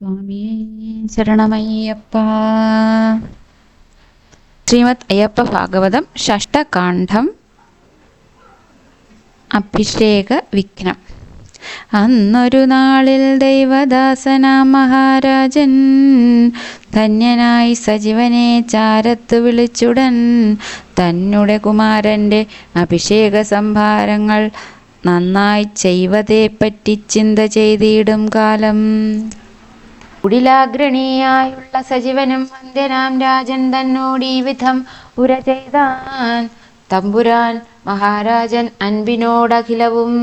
സ്വാമിയേ ശരണമയ്യപ്പ. ശ്രീമദ് അയ്യപ്പ ഭാഗവതം ഷഷ്ടകാന്ഡം അഭിഷേക വിഘ്നം. അന്നൊരു നാളിൽ ദൈവദാസനാം മഹാരാജൻ ധന്യനായി സജീവനെ ചാരത്ത് വിളിച്ചുടൻ തന്നുടെ കുമാരന്റെ അഭിഷേക സംഭാരങ്ങൾ നന്നായി ചെയ്വതേപ്പറ്റി ചിന്ത ചെയ്തിടും കാലം. കുടിലാഗ്രണിയായുള്ള സജീവനും വന്ദ്യനാം രാജൻ തന്നോടി വിധം ഉര ചെയ്താൻ തമ്പുരാൻ മഹാരാജൻ അൻപിനോടഖിലവും.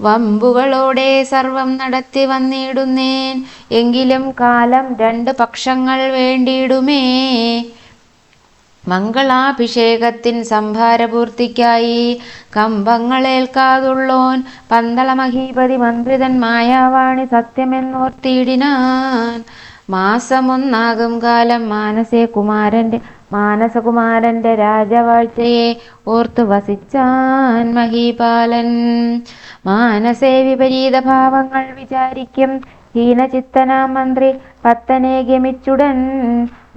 വമ്പുകളോടെ സർവം നടത്തി വന്നിടുന്നേൻ എങ്കിലും കാലം രണ്ട് പക്ഷങ്ങൾ വേണ്ടിയിടുമേ. മംഗളാഭിഷേകത്തിൻ സംഭാരപൂർത്തിക്കായി കമ്പങ്ങളേൽക്കാതുള്ളോൻ പന്തളമഹീപതി മന്ത്രിതൻ മായാവാണി സത്യമെന്നോർത്തിയിടിനാൻ. മാസമൊന്നാകും കാലം മാനസേ കുമാരന്റെ മാനസകുമാരന്റെ രാജവാഴ്ചയെ ഓർത്തു വസിച്ചാൻ മഹീപാലൻ. മാനസേ വിപരീത ഭാവങ്ങൾ വിചാരിക്കും ഹീനചിത്തനാ മന്ത്രി പത്തനെ ഗമിച്ചുടൻ.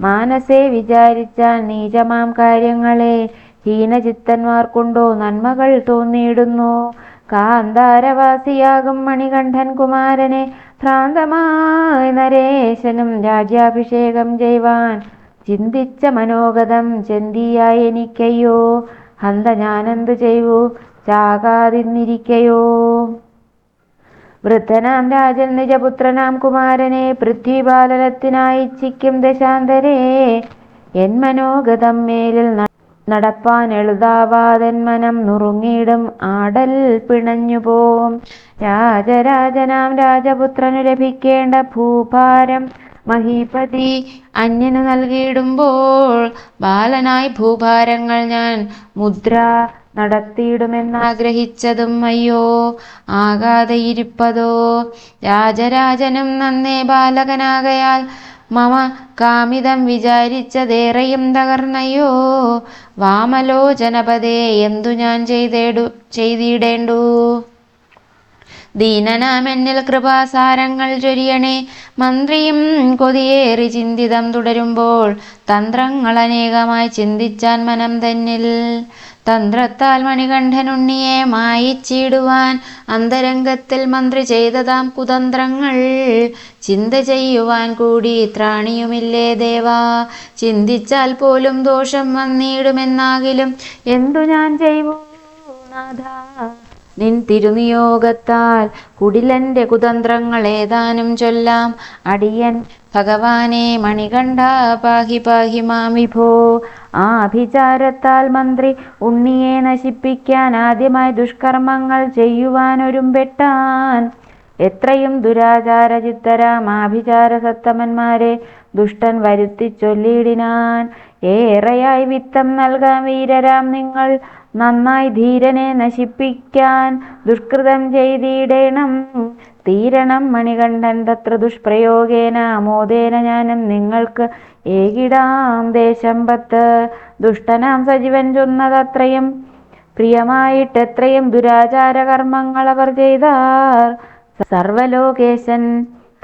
മാനസേ വിചാരിച്ചാൽ നീചമാം കാര്യങ്ങളെ. ഹീനചിത്തന്മാർക്കുണ്ടോ നന്മകൾ തോന്നിയിടുന്നു. കാന്താരവാസിയാകും മണികണ്ഠൻ കുമാരനെ. ഭ്രാന്തമായി നരേശനും രാജ്യാഭിഷേകം ചെയ്യുവാൻ ചിന്തിച്ച മനോഗതം ചെന്തിയായി എനിക്കയ്യോ. ഹന്ത ഞാനെന്തു ചെയ്യൂ ചാകാതിന്നിരിക്കയോ? വൃദ്ധനാം രാജൻ നിജപുത്രനാം കുമാരനെ പൃഥ്വിപാലനത്തിനായിച്ഛിക്കും ദശാന്തരേ. എൻ മനോഗതം മേലിൽ നടപ്പാൻ എളുതാവാതൻ മനം നുറുങ്ങിയിടും ആടൽ പിണഞ്ഞു പിണഞ്ഞുപോം രാജരാജനാം രാജപുത്രനു ലഭിക്കേണ്ട ഭൂഭാരം മഹീപതി അന്യനു നൽകിയിടുമ്പോൾ ബാലനായി ഭൂഭാരങ്ങൾ ഞാൻ മുദ്ര നടത്തിയിടുമെന്നാഗ്രഹിച്ചതും അയ്യോ ആകാതെയിരിപ്പതോ രാജരാജനും നന്നേ ബാലകനാകയാൽ മമ കാമിതം വിചാരിച്ചതേറെയും തകർന്നയ്യോ? വാമലോചനപതേ എന്തു ഞാൻ ചെയ്തേടു ചെയ്തിടേണ്ടു? ദീനനാമെന്നിൽ കൃപാസാരങ്ങൾ ചൊരിയണേ. മന്ത്രിയും കൊതിയേറി ചിന്തിതം തുടരുമ്പോൾ തന്ത്രങ്ങൾ അനേകമായി ചിന്തിച്ചാൻ മനം തന്നിൽ. തന്ത്രത്താൽ മണികണ്ഠനുണ്ണിയെ മായിച്ചിടുവാൻ അന്തരംഗത്തിൽ മന്ത്രി ചെയ്തതാം കുതന്ത്രങ്ങൾ. ചിന്ത ചെയ്യുവാൻ കൂടി ത്രാണിയുമില്ലേ ദേവാ. ചിന്തിച്ചാൽ പോലും ദോഷം വന്നിടുമെന്നാകിലും. എന്തു ഞാൻ ചെയ്യൂ നാഥ? നിൻ തിരുനിയോഗത്താൽ കുടിലന്റെ കുതന്ത്രങ്ങൾ ഏതാനും ചൊല്ലാം. അടിയൻ ഭഗവാനെ മണികണ്ഠ പാഹി പാഹി മാമിഭോ. ആ അഭിചാരത്താൽ മന്ത്രി ഉണ്ണിയെ നശിപ്പിക്കാൻ ആദ്യമായി ദുഷ്കർമ്മങ്ങൾ ചെയ്യുവാൻ ചെയ്യുവാനൊരുമ്പെട്ടാൻ. എത്രയും ദുരാചാരചിത്തരാം ആഭിചാര സത്തമന്മാരെ ദുഷ്ടൻ വരുത്തി ചൊല്ലിയിടിനാൻ. ഏറെയായി വിത്തം നൽകാം വീരരാം നിങ്ങൾ നന്നായി ധീരനെ നശിപ്പിക്കാൻ ദുഷ്കൃതം ചെയ്തിടേണം. തീരണം മണികണ്ഠൻ തത്ര ദുഷ്പ്രയോഗേന അമോദേന ഞാനും നിങ്ങൾക്ക് ഏകിടാം. ദേശം പത്ത് ദുഷ്ടനാം സജീവൻ ചൊന്നതത്രയും. പ്രിയമായിട്ടെത്രയും ദുരാചാര കർമ്മങ്ങൾ അവർ ചെയ്താർ. സർവലോകേശൻ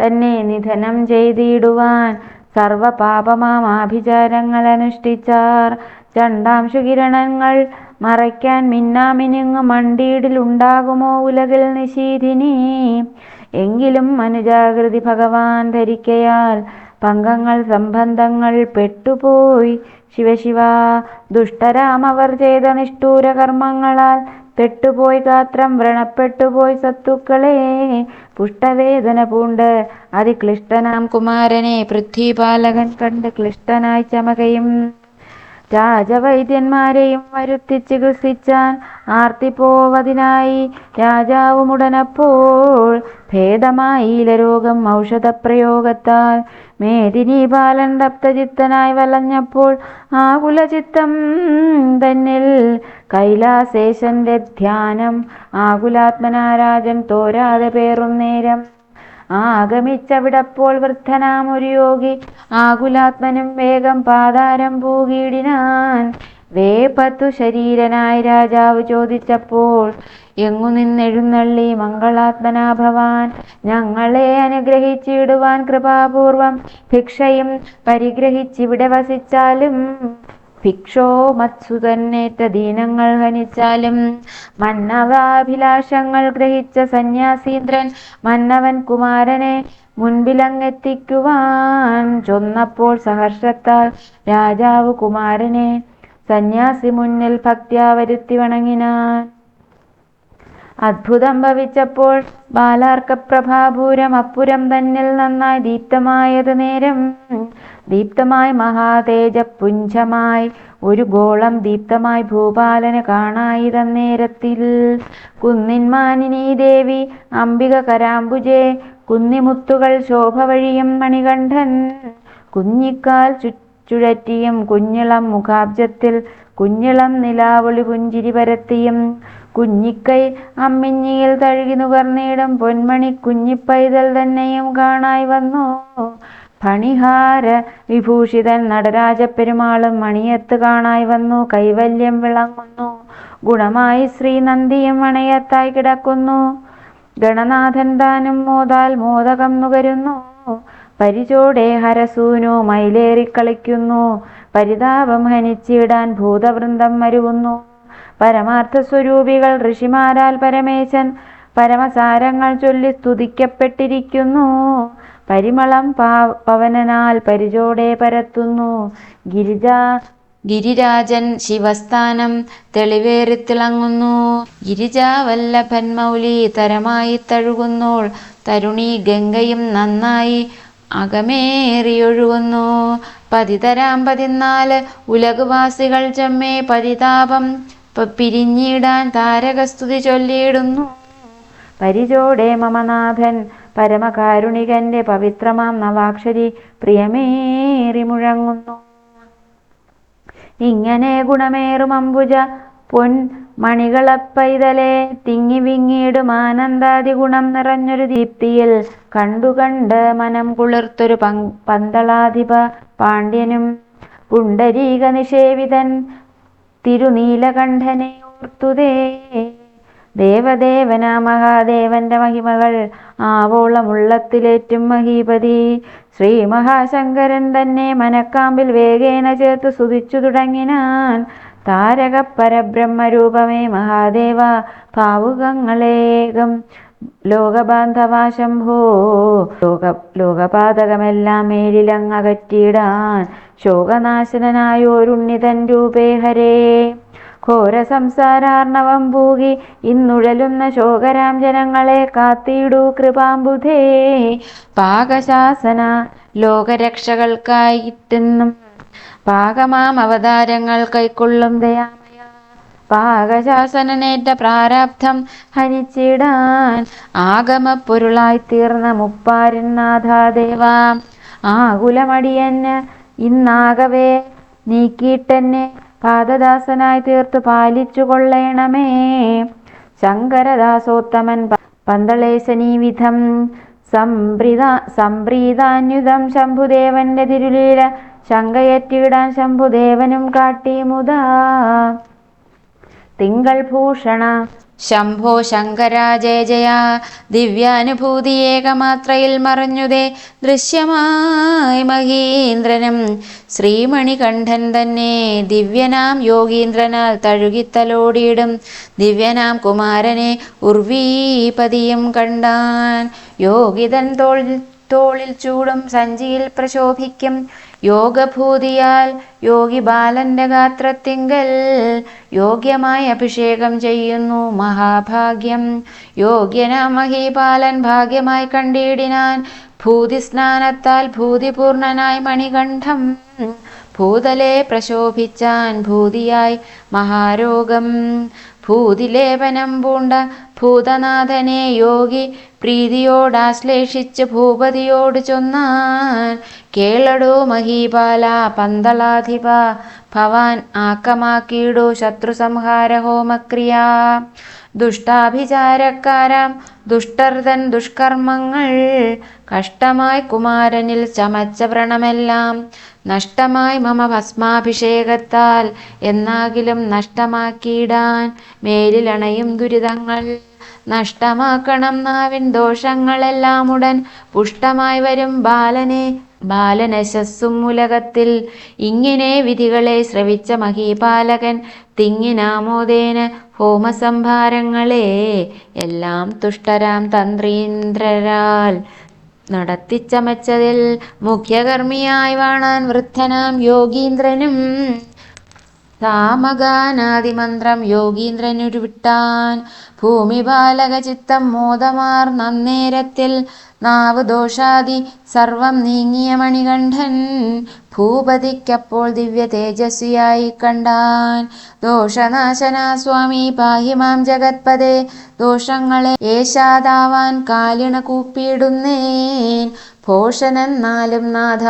തന്നെ നിധനം ചെയ്തിടുവാൻ സർവപാപമാം ആഭിചാരങ്ങൾ അനുഷ്ഠിച്ചാർ. ചണ്ടാംശു കിരണങ്ങൾ മറയ്ക്കാൻ മിന്നാമിനുങ്ങ് മണ്ടീടിലുണ്ടാകുമോ ഉലകിൽ നിശീതിനി? എങ്കിലും അനുജാകൃതി ഭഗവാൻ ധരിക്കയാൽ പങ്കങ്ങൾ സംബന്ധങ്ങൾ പെട്ടുപോയി. ശിവശിവ ദുഷ്ടരാമവർ ചെയ്ത നിഷ്ഠൂര കർമ്മങ്ങളാൽ പെട്ടുപോയി ഗാത്രം വ്രണപ്പെട്ടുപോയി സത്തുക്കളെ. പുഷ്ടവേദന പൂണ്ട് അതിക്ലിഷ്ടനാം കുമാരനെ പൃഥ്വിപാലകൻ കണ്ട് ക്ലിഷ്ടനായി ചമകയും രാജവൈദ്യന്മാരെയും വരുത്തി ചികിത്സിച്ചാൻ ആർത്തിപ്പോവതിനായി രാജാവുമുടനപ്പോൾ ഭേദമായില രോഗം ഔഷധപ്രയോഗത്താൽ. മേദിനി ബാലൻ തപ്തചിത്തനായി വലഞ്ഞപ്പോൾ ആകുലചിത്തം തന്നിൽ കൈലാസേശന്റെ ധ്യാനം. ആകുലാത്മനാരാജൻ തോരാതെ പേറും നേരം ആഗമിച്ചവിടപ്പോൾ വൃദ്ധനാമൊരു യോഗി. ആകുലാത്മനും വേഗം പാതാരം പൂകിടിനാൻ വേപത്തു ശരീരനായി രാജാവ് ചോദിച്ചപ്പോൾ എങ്ങു നിന്നെഴുന്നള്ളി മംഗളാത്മനാ ഭവാൻ? ഞങ്ങളെ അനുഗ്രഹിച്ചിടുവാൻ കൃപാപൂർവം ഭിക്ഷയും പരിഗ്രഹിച്ചിവിടെ വസിച്ചാലും ഭിക്ഷോ മത്സു തന്നേറ്റ ദീനങ്ങൾ ഹനിച്ചാലും മന്നവാഭിലാഷങ്ങൾ ഗ്രഹിച്ച സന്യാസീന്ദ്രൻ മന്നവൻ കുമാരനെ മുൻപിലങ്ങെത്തിക്കുവാൻ ചൊന്നപ്പോൾ സഹർഷത്താൽ രാജാവ് കുമാരനെ സന്യാസി മുന്നിൽ ഭക്ത്യാ വരുത്തി വണങ്ങിനാൻ. അത്ഭുതം ഭവിച്ചപ്പോൾ ബാലാർക്കപ്രഭാപൂരം അപ്പുരം തന്നിൽ നന്നായി ദീപ്തമായത് നേരം ദീപ്തമായി മഹാതേജപുഞ്ചമായി ഒരു ഗോളം ദീപ്തമായി ഭൂപാലന് കാണായി തന്നേരത്തിൽ. കുന്നിന്മാനിനി ദേവി അംബിക കരാംബുജേ കുന്നിമുത്തുകൾ ശോഭ വഴിയും മണികണ്ഠൻ. കുഞ്ഞിക്കാൽ ചുഴറ്റിയും കുഞ്ഞിളം മുഖാബ്ജത്തിൽ കുഞ്ഞിളം നിലാവളി പുഞ്ചിരി പരത്തിയും കുഞ്ഞിക്കൈ അമ്മിഞ്ഞിയിൽ തഴുകി നുകർന്നിടും പൊന്മണി കുഞ്ഞിപ്പൈതൽ തന്നെയും കാണായി വന്നു. ഫണിഹാര വിഭൂഷിതൻ നടരാജ പെരുമാളും മണിയത്ത് കാണായി വന്നു. കൈവല്യം വിളങ്ങുന്നു. ഗുണമായി ശ്രീനന്ദിയും മണയത്തായി കിടക്കുന്നു. ഗണനാഥൻ താനും മോതാൽ മോദകം നുകരുന്നു. പരിചോടെ ഹരസൂനു മയിലേറിക്കളിക്കുന്നു. പരിതാപം ഹനിച്ചിടാൻ ഭൂതവൃന്ദം മരുവുന്നു. പരമാർത്ഥ സ്വരൂപികൾ ഋഷിമാരാൽ പരമേശൻ പരമസാരങ്ങൾ ചൊല്ലി സ്തുതിക്കപ്പെട്ടിരിക്കുന്നു. പരിമളം പവനനാൽ പരിചോടെ പരത്തുന്നു. ഗിരിജ ഗിരിരാജൻ ശിവസ്ഥാനം തെളിവേറിത്തിളങ്ങുന്നു ഗിരിജാവല്ലഭൻ മൗലി തരമായി തഴുകുന്നോൾ തരുണി ഗംഗയും നന്നായി അകമേറിയൊഴുകുന്നു. പതിതരാം പതിനാല് ഉലകുവാസികൾ ചെമ്മേ പരിതാപം. പിരിഞ്ഞിടാൻ താരകസ്തുതി ചൊല്ലിയിടുന്നു. പരിചോടെ മമനാഥൻ പരമകാരുണികന്റെ പവിത്രമാം നവാക്ഷരി പ്രിയമേറി മുഴങ്ങുന്നു. ഇങ്ങനെ ഗുണമേറും അംബുജ പൊൻ മണികളപ്പൈതലെ തിങ്ങി വിങ്ങിയിടും ആനന്ദാദി ഗുണം നിറഞ്ഞൊരു ദീപ്തിയിൽ കണ്ടുകണ്ട് മനം കുളിർത്തൊരു പന്തളാധിപ പാണ്ഡ്യനും പുണ്ടരീക നിഷേവിതൻ തിരുനീലകണ്ഠനെ ഓർത്തുതേ. ദേവദേവന മഹാദേവന്റെ മഹിമകൾ ആവോളം ഉള്ളത്തിലേറ്റും മഹീപതി. ശ്രീ മഹാശങ്കരൻ തന്നെ മനക്കാമ്പിൽ വേഗേന ചേർത്ത് സുതിച്ചു തുടങ്ങിനാൻ താരക പരബ്രഹ്മരൂപമേ മഹാദേവ ഭാവുകങ്ങളേകം ലോകബാന്ധവ ശംഭോ ലോക ലോകപാതകമെല്ലാം മേലിലങ്ങകറ്റിയിടാൻ ശോകനാശനായോരുണ്ണിതൻ രൂപേ ഹരേ. ഘോര സംസാരാർണവം പൂകി ഇന്നുഴലുന്ന ശോകരാം ജനങ്ങളെ കാത്തിടൂ കൃപാംബുധേ. പാകശാസന ലോകരക്ഷകൾക്കായിട്ടെന്നും പാകമാം അവതാരങ്ങൾ കൈക്കൊള്ളും ദയാമയ. പാകശാസനനേറ്റ പ്രാരാബ്ധം ഹനിച്ചിടാൻ ആഗമപ്പൊരുളായി തീർന്ന മുപ്പാരനാഥാദേവ ആകുലമടിയന് ഇന്നാകവേ നീക്കിയിട്ടെന്നെ പാദദാസനായി തീർത്തു പാലിച്ചു കൊള്ളേണമേ. ശങ്കരദാസോത്തമൻ പന്തളേശനീവിധം പന്തളേശനീ വിധം സംപ്രീത സംപ്രീതാന്യുതം ശംഭുദേവന്റെ തിരുലീല ശങ്കയറ്റിടാൻ ശംഭുദേവനും കാട്ടി മുതാ. തിങ്കൾ ഭൂഷണ. ശംഭോ ശങ്കര ജയ ജയ. ദിവ്യാനുഭൂതി ഏകമാത്രയിൽ മറഞ്ഞുതേ ദൃശ്യമായി മഹീന്ദ്രനും. ശ്രീമണികണ്ഠൻ തന്നെ ദിവ്യനാം യോഗീന്ദ്രനാൽ തഴുകിത്തലോടിയിടും. ദിവ്യനാം കുമാരനെ ഉർവീപതിയും കണ്ടാൻ യോഗിതൻ തോൾ തോളിൽ ചൂടും സഞ്ചിയിൽ പ്രശോഭിക്കും. യോഗഭൂതിയാൽ യോഗി ബാലന്റെ ഗാത്രത്തിങ്കൽ യോഗ്യമായി അഭിഷേകം ചെയ്യുന്നു മഹാഭാഗ്യം. യോഗ്യനാമഹി ബാലൻ ഭാഗ്യമായി കണ്ടിടിനാൻ ഭൂതിസ്നാനത്താൽ ഭൂതിപൂർണനായി മണികണ്ഠം. ഭൂതലെ പ്രശോഭിച്ചാൻ ഭൂതിയായി മഹാരോഗം. ഭൂതിലേപനം പൂണ്ട ഭൂതനാഥനെ യോഗി പ്രീതിയോടാശ്ലേഷിച്ച് ഭൂപതിയോട് ചൊന്നാൻ കേളടോ മഹീപാല പന്തളാധിപ ഭവാൻ ആക്കമാക്കീടു ശത്രു സംഹാര ഹോമക്രിയ. ദുഷ്ടാഭിചാരക്കാരാം ദുഷ്ടർ തൻ ദുഷ്കർമ്മങ്ങൾ. കഷ്ടമായി കുമാരനിൽ ചമച്ച വ്രണമെല്ലാം. നഷ്ടമായി മമ ഭസ്മാഭിഷേകത്താൽ. എന്നാകിലും നഷ്ടമാക്കിയിടാൻ മേലിലണയും ദുരിതങ്ങൾ. നഷ്ടമാക്കണം നാവിൻ ദോഷങ്ങളെല്ലാം ഉടൻ. പുഷ്ടമായി വരും ബാലനെ ബാലനശസ്സും ഉലകത്തിൽ. ഇങ്ങനെ വിധികളെ ശ്രവിച്ച മഹീപാലകൻ തിങ്ങിനാമോദേന ഹോമസംഭാരങ്ങളെ എല്ലാം തുഷ്ടരാം തന്ത്രീന്ദ്രരാൽ. നടത്തിച്ചമച്ചതിൽ മുഖ്യകർമ്മിയായി വാണാൻ വൃദ്ധനാം യോഗീന്ദ്രനും. സാമഗാനാദിമന്ത്രം യോഗീന്ദ്രനുരുവിട്ടാൻ ഭൂമിപാലക ചിത്തം മോദമാർ നന്നേരത്തിൽ നാവ് ദോഷാദി സർവം നീങ്ങിയ മണികണ്ഠൻ ഭൂപതിക്കപ്പോൾ ദിവ്യ തേജസ്വിയായി കണ്ടാൻ. ദോഷനാശന സ്വാമി പാഹിമാം ജഗത്പദേ ദോഷങ്ങളെ ഏശാദാവാൻ കാലിണ കൂപ്പിയിടുന്നേൻ. ഭോഷനെന്നാലും നാഥ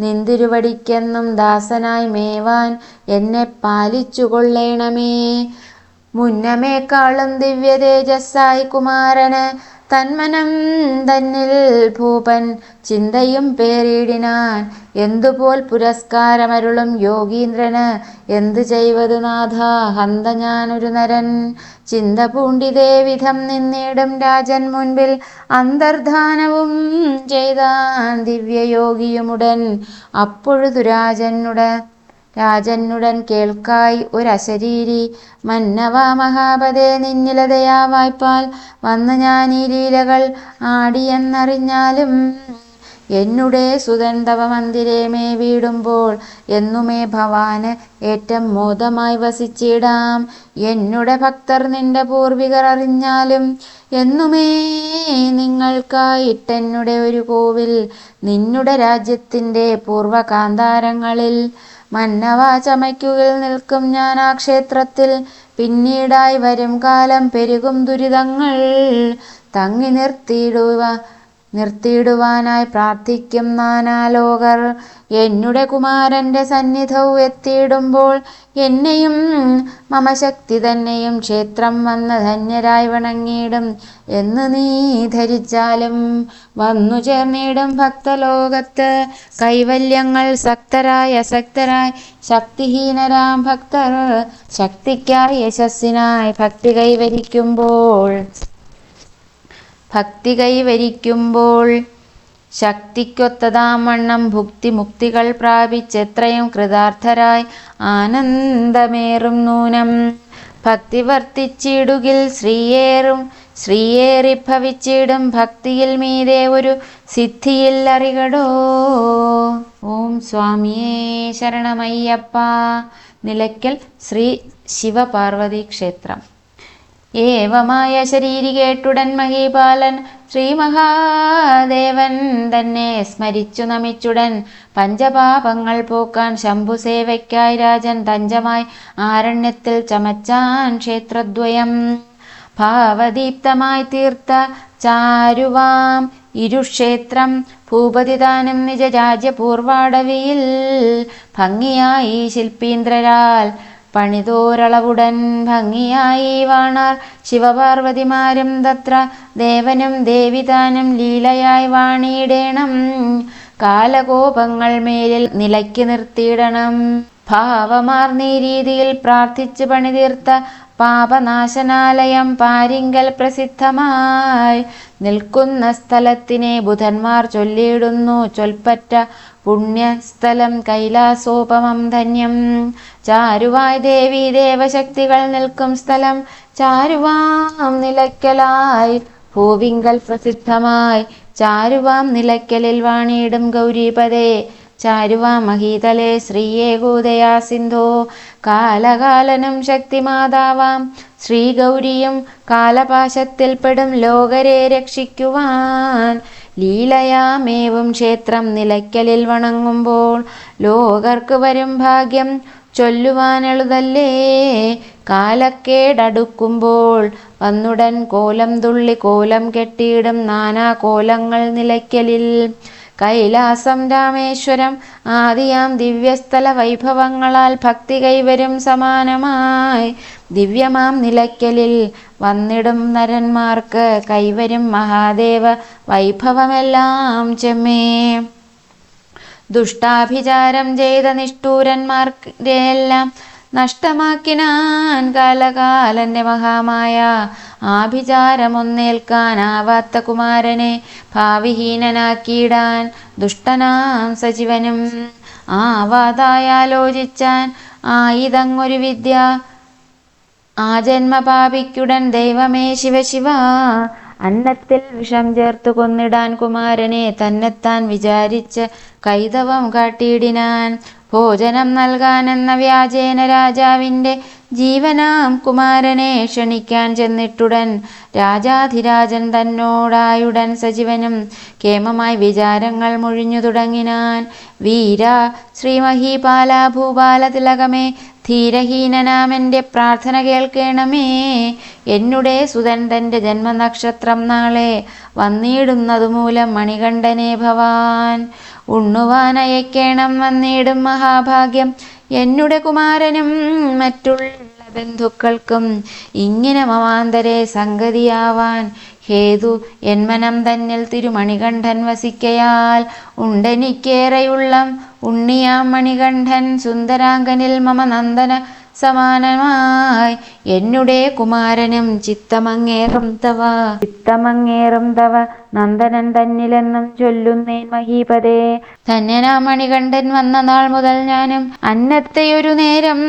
നിന്തിരുവടിക്കെന്നും ദാസനായി മേവാൻ എന്നെ പാലിച്ചു കൊള്ളേണമേ മുന്നമേക്കാളും ദിവ്യ തേജസ്സായി കുമാരന് തന്മനം തന്നിൽ ഭൂപൻ ചിന്തയും പേരിടിനാൻ. എന്തുപോൽ പുരസ്കാരമരുളും യോഗീന്ദ്രന്. എന്ത് ചെയ്വത് നാഥ? ഹന്ത ഞാനൊരു നരൻ. ചിന്ത പൂണ്ടിതേ വിധം നിന്നിടും രാജൻ മുൻപിൽ അന്തർധാനവും ചെയ്താൻ ദിവ്യയോഗിയുമുടൻ. അപ്പൊഴുതു രാജനുടൻ കേൾക്കായി ഒരശരീരി. മന്നവാ മഹാപതേ നിന്നിലതയാ വായ്പാൽ വന്ന് ഞാൻ ഈ ലീലകൾ ആടിയെന്നറിഞ്ഞാലും എന്നുടെ സുഗന്ധവ മന്ദിരമേ വീടുമ്പോൾ എന്നുമേ ഭവാന് ഏറ്റം മോദമായി വസിച്ചിടാം. എന്നുടെ ഭക്തർ നിന്റെ പൂർവികർ അറിഞ്ഞാലും എന്നുമേ നിങ്ങൾക്കായിട്ടെന്നുടെ ഒരു കോവിൽ നിന്നുടെ രാജ്യത്തിന്റെ പൂർവകാന്താരങ്ങളിൽ മന്നവ ചമയ്ക്കുകിൽ നിൽക്കും ഞാൻ ആ ക്ഷേത്രത്തിൽ. പിന്നീടായി വരും കാലം പെരുകും ദുരിതങ്ങൾ തങ്ങി നിർത്തിയിടുക നിർത്തിയിടുവാനായി പ്രാർത്ഥിക്കും നാനാലോകർ. എന്നുടെ കുമാരന്റെ സന്നിധവും എത്തിയിടുമ്പോൾ എന്നെയും മമശക്തി തന്നെയും ക്ഷേത്രം വന്ന് ധന്യരായി വണങ്ങിയിടും. എന്ന് നീ ധരിച്ചാലും വന്നു ചേർന്നിടും ഭക്തലോകത്ത്. കൈവല്യങ്ങൾ സക്തരായ അസക്തരായി ശക്തിഹീനരാം ഭക്തർ ശക്തിക്കായി യശസ്സിനായി ഭക്തി കൈവരിക്കുമ്പോൾ ഭക്തി കൈവരിക്കുമ്പോൾ ശക്തിക്കൊത്തതാമണ്ണം ഭുക്തി മുക്തികൾ പ്രാപിച്ചെത്രയും കൃതാർത്ഥരായി ആനന്ദമേറും നൂനം. ഭക്തി വർത്തിച്ചിടുകിൽ ശ്രീയേറും ശ്രീയേറി ഭവിച്ചിടും ഭക്തിയിൽ മീതെ ഒരു സിദ്ധിയിൽ അറികടോ. ഓം സ്വാമിയേ ശരണമയ്യപ്പ. നിലയ്ക്കൽ ശ്രീ ശിവപാർവതി ക്ഷേത്രം ഏവമായ ശരീരി കേട്ടുടൻ മഹീപാലൻ ശ്രീ മഹാദേവൻ തന്നെ സ്മരിച്ചു നമിച്ചുടൻ പഞ്ചപാപങ്ങൾ പോക്കാൻ ശംഭു സേവയ്ക്കായി രാജൻ തഞ്ചമായി ആരണ്യത്തിൽ ചമച്ചാൻ ക്ഷേത്രദ്വയം. ഭാവദീപ്തമായി തീർത്ത ചാരുവാം ഇരുക്ഷേത്രം ഭൂപതിദാനം നിജ രാജ്യപൂർവാടവിയിൽ ഭംഗിയായി ശില്പീന്ദ്രരാൽ പണിതോരളവുടൻ ഭംഗിയായി വാണാർ ശിവപാർവതിമാരും തത്ര ദേവനും ദേവിതാനും ലീലയായി വാണിയിടേണം. കാലകോപങ്ങൾ മേലിൽ നിലയ്ക്ക് നിർത്തിയിടണം. ഭാവമാർന്നീ രീതിയിൽ പ്രാർത്ഥിച്ചു പണിതീർത്ത പാപനാശനാലയം പാരിങ്കൽ പ്രസിദ്ധമായി. നിൽക്കുന്ന സ്ഥലത്തിനെ ബുധന്മാർ ചൊല്ലിയിടുന്നു. ചൊൽപ്പറ്റ പുണ്യസ്ഥലം കൈലാസോപമം ധന്യം. ചാരുവായ് ദേവി ദേവശക്തികൾ നിൽക്കും സ്ഥലം ചാരുവാം നിലയ്ക്കലായി. ഭൂവിങ്കൽ പ്രസിദ്ധമായി. ചാരുവാം നിലയ്ക്കലിൽ വാണിയിടും ഗൗരീപദേ. ചാരുവാം ശ്രീയേ ഗോദയാ സിന്ധോ. കാലകാലനും ശക്തിമാതാവാം. ശ്രീഗൗരിയും കാലപാശത്തിൽപ്പെടും ലോകരെ രക്ഷിക്കുവാൻ. ലീലയാമേവും ക്ഷേത്രം നിലയ്ക്കലിൽ വണങ്ങുമ്പോൾ ലോകർക്ക് വരും ഭാഗ്യം ചൊല്ലുവാനെളുതല്ലേ? കാലക്കേടടുക്കുമ്പോൾ വന്നുടൻ കോലം തുള്ളി കോലം കെട്ടിയിടും നാനാ കോലങ്ങൾ നിലയ്ക്കലിൽ. കൈലാസം രാമേശ്വരം ആദിയാം ദിവ്യസ്ഥല വൈഭവങ്ങളാൽ ഭക്തി കൈവരും സമാനമായി. ദിവ്യമാം നിലയ്ക്കലിൽ വന്നിടും നരന്മാർക്ക് കൈവരും മഹാദേവ വൈഭവമെല്ലാം ചെമ്മേ. ദുഷ്ടാഭിചാരം ചെയ്ത നിഷ്ഠൂരന്മാർക്കെല്ലാം നഷ്ടമാക്കിനാൻ കാലകാലന്റെ മഹാമായ ആഭിചാരമൊന്നേൽക്കാനാവാത്ത കുമാരനെ ഭാവിഹീനനാക്കിയിടാൻ ദുഷ്ടനാം സജീവനും. ആവാതായാലോചിച്ചാൻ ആയിതങ്ങൊരു വിദ്യ. ആ ജന്മപാപിക്കുടൻ ദൈവമേ ശിവശിവ അന്നത്തിൽ വിഷം ചേർത്തു കൊന്നിടാൻ കുമാരനെ തന്നെത്താൻ വിചാരിച്ച് കൈതവം കാട്ടിയിടിനാൻ. ഭോജനം നൽകാനെന്ന വ്യാജേന രാജാവിന്റെ ജീവനാം കുമാരനെ ക്ഷണിക്കാൻ ചെന്നിട്ടുടൻ രാജാധിരാജൻ തന്നോടായുടൻ സജീവനും കേമമായി വിചാരങ്ങൾ മുഴിഞ്ഞു തുടങ്ങിനാൻ വീര ശ്രീമഹീപാല ഭൂപാല തിലകമേ ധീരഹീനനാമെന്റെ പ്രാർത്ഥന കേൾക്കണമേ. എന്നുടെ സുതൻ തന്റെ ജന്മനക്ഷത്രം നാളെ വന്നിടുന്നതുമൂലം മണികണ്ഠനേ ഭവാൻ ഉണ്ണുവാൻ അയക്കേണം വന്നിടും മഹാഭാഗ്യം. എന്നുടെ കുമാരനും മറ്റുള്ള ബന്ധുക്കൾക്കും ഇങ്ങനെ മമാന്തരെ സംഗതിയാവാൻ ഹേതു എന്മനം തന്നിൽ തിരുമണികണ്ഠൻ വസിക്കയാൽ ഉണ്ടെനിക്കേറെയുള്ളം ഉണ്ണിയാം മണികണ്ഠൻ സുന്ദരാംഗനിൽ മമ നന്ദന സമാനമായി. എന്നുടെ കുമാരനും ചിത്തമങ്ങേറും തവ. ചിത്തമങ്ങേറും തവ നന്ദനൻ തന്നിലെന്നും ചൊല്ലുന്നേൻ മഹീപതേ ധന്യനാ മണികണ്ഠൻ വന്ന നാൾ മുതൽ ഞാനും അന്നത്തെയൊരു നേരം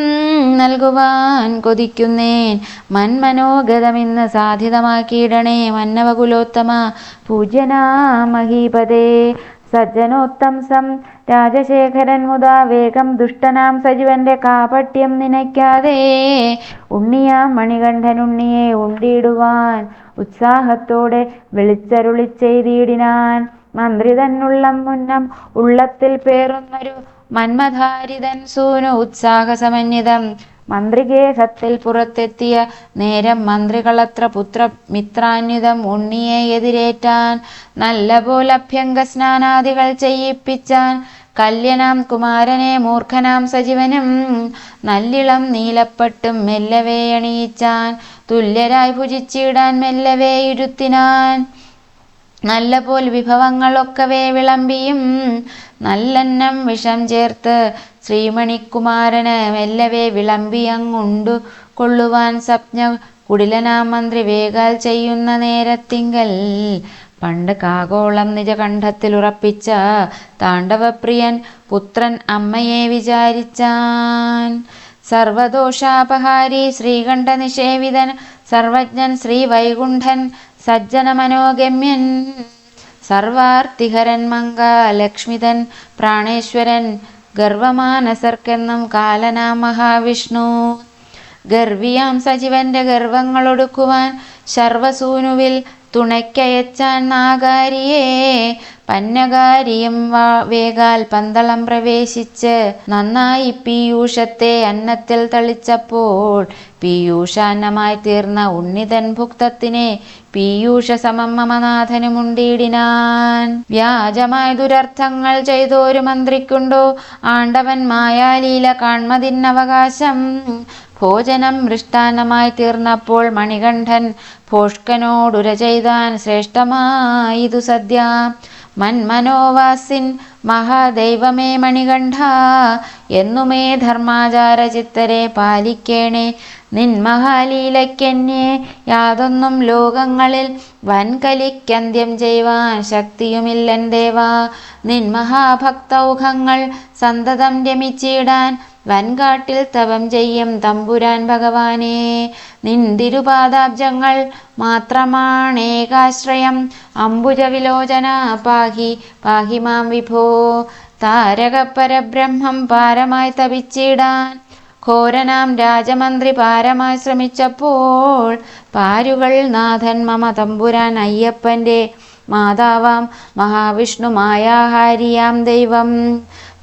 നൽകുവാൻ കൊതിക്കുന്നേൻ. മന്മനോഗതമിന്ന് സാധ്യതമാക്കിയിടണേ മന്നവകുലോത്തമ. പൂജ്യനാ മഹീപതേ സജ്ജനോത്തംസം രാജശേഖരൻ മുതാ വേഗം ദുഷ്ടനാം സജീവന്റെ കാപട്യം നനയ്ക്കാതെ ഉണ്ണിയാം മണികണ്ഠൻ ഉണ്ണിയെ ഉണ്ടിടുവാൻ ഉത്സാഹത്തോടെ വിളിച്ചരുളി ചെയ്തിടിനാൻ. മന്ത്രി തന്നുള്ളം മുന്നം ഉള്ളത്തിൽ പേറുന്നൊരു മന്മധാരിതൻ സൂനു ഉത്സാഹസമന്വിതം. മന്ത്രിഗേഹത്തിൽ പുറത്തെത്തിയ നേരം മന്ത്രികളത്ര പുത്ര മിത്രാന്വിതം ഉണ്ണിയെ എതിരേറ്റാൻ നല്ല പോലഭ്യംഗ സ്നാനാദികൾ ചെയ്യിപ്പിച്ചാൻ കല്യനാം കുമാരനെ മൂർഖനാം സജീവനും നല്ലിളം നീലപ്പെട്ടും മെല്ലവേ അണിയിച്ചാൻ തുല്യരായി ഭുജിച്ചിടാൻ മെല്ലവേ ഇരുത്തിനാൻ. നല്ല പോൽ വിഭവങ്ങളൊക്കവേ വിളമ്പിയും നല്ലെണ്ണം വിഷം ചേർത്ത് ശ്രീമണിക്കുമാരന് മെല്ലവേ വിളമ്പിയങ്ങുണ്ടു കൊള്ളുവാൻ സ്വപ്ന കുടിലനാമന്ത്രി വേഗാൽ ചെയ്യുന്ന നേരത്തിങ്കൽ. പണ്ട് കാകോളം നിജകണ്ഠത്തിൽ ഉറപ്പിച്ച താണ്ഡവപ്രിയൻ പുത്രൻ അമ്മയെ വിചാരിച്ചാൻ. സർവദോഷാപഹാരി ശ്രീകണ്ഠ നിഷേവിതൻ സർവജ്ഞൻ ശ്രീ വൈകുണ്ഠൻ സജ്ജന മനോഗമ്യൻ സർവാർത്തിഹരൻ മംഗാലക്ഷ്മിതൻ ലക്ഷ്മിതൻ പ്രാണേശ്വരൻ ഗർവമാനസർക്കെന്നും കാലനാം മഹാവിഷ്ണു ഗർവിയാം സജീവന്റെ ഗർവങ്ങളൊടുക്കുവാൻ ശർവസൂനുവിൽ തുണയ്ക്കയച്ചാൻ നാഗാരിയെ പന്നകാരിയും വേഗാൽ പന്തളം പ്രവേശിച്ച് നന്നായി പീയൂഷത്തെ അന്നത്തിൽ തളിച്ചപ്പോൾ പീയൂഷാന്നമായി തീർന്ന ഉണ്ണിതൻ ഭുക്തത്തിനെ പീയൂഷ സമം മമനാഥനുമുണ്ടിടിനാൻ വ്യാജമായ ദുരർത്ഥങ്ങൾ ചെയ്തോരു മന്ത്രിക്കുണ്ടോ? ആണ്ടവൻ മായാലീല കാൺമതിന്നവകാശം ഭോജനം മൃഷ്ടാന്നമായി തീർന്നപ്പോൾ മണികണ്ഠൻ ഭോഷ്കനോടുര ചെയ്താൻ ശ്രേഷ്ഠമായിതു സദ്യ. മന്മനോവാസിൻ മഹാദൈവമേ മണികണ്ഠ എന്നുമേ ധർമാചാര ചിത്തരെ പാലിക്കേണേ. നിൻ മഹാലീലയ്ക്കെന്നെ യാതൊന്നും ലോകങ്ങളിൽ വൻകലിക്കന്ത്യം ചെയ്യുവാൻ ശക്തിയുമില്ലൻ ദേവാ. നിൻ സന്തതം രമിച്ചിടാൻ വൻകാട്ടിൽ തപം ചെയ്യും തമ്പുരാൻ ഭഗവാനെ. നിന്തിരുപാദാബ്ജങ്ങൾ മാത്രമാണേകാശ്രയം അംബുജവിലോചന പാഹി പാഹി മാം വിഭോ. താരകപരബ്രഹ്മം പാരമായി തപിച്ചിടാൻ. ഘോരനാം രാജമന്ത്രി പാരമായി ശ്രമിച്ചപ്പോൾ പാരുകൾ നാഥൻ മമ തമ്പുരാൻ അയ്യപ്പന്റെ മാതാവാം മഹാവിഷ്ണു മായാഹാരിയാം ദൈവം.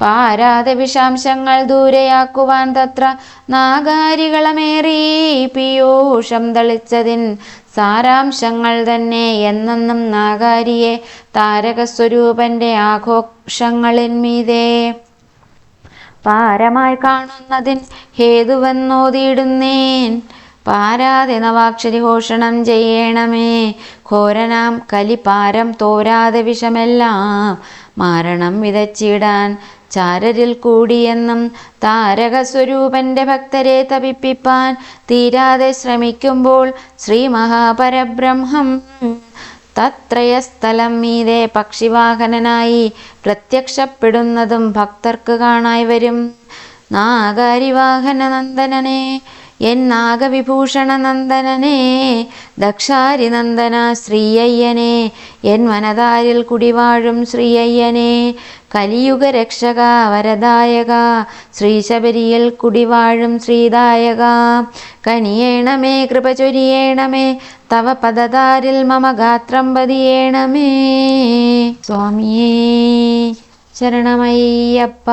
പാരാതെ വിഷാംശങ്ങൾ ദൂരെയാക്കുവാൻ തത്ര നാഗാരികളമേറി പീയൂഷം തളിച്ചതിൻ സാരാംശങ്ങൾ തന്നെ എന്നെന്നും നാഗാരിയെ താരകസ്വരൂപന്റെ ആഘോഷങ്ങളിന്മീതേ പാരമായി കാണുന്നതിൻ ഹേതുവെന്നോതിയിടുന്നേൻ. പാരാതെ നവാക്ഷരി ഘോഷണം ചെയ്യണമേ. ഘോരനാം കലിപാരം തോരാതെ വിഷമെല്ലാം മാരണം വിതച്ചിടാൻ ചാരരിൽ കൂടിയെന്നും താരകസ്വരൂപന്റെ ഭക്തരെ തപിപ്പിപ്പാൻ തീരാതെ ശ്രമിക്കുമ്പോൾ ശ്രീ മഹാപരബ്രഹ്മം തത്രയസ്ഥലം മീതെ പക്ഷിവാഹനനായി പ്രത്യക്ഷപ്പെടുന്നതും ഭക്തർക്ക് കാണായി വരും. നാഗാരിവാഹന നന്ദനനെ എൻ നാഗവിഭൂഷണ ദക്ഷാരിനന്ദന ദക്ഷാരി നന്ദന ശ്രീയയ്യനെ എൻ വനതാരിൽ കുടിവാഴും ശ്രീയയ്യനെ കലിയുഗ രക്ഷക വരദായക ശ്രീശബരിയിൽ കുടിവാഴും ശ്രീദായക. കനിയേണമേ കൃപ ചൊരിയേണമേ തവ പദതാരിൽ മമ ഗാത്രം പതിയേണമേ. സ്വാമിയേ ശരണമയ്യപ്പ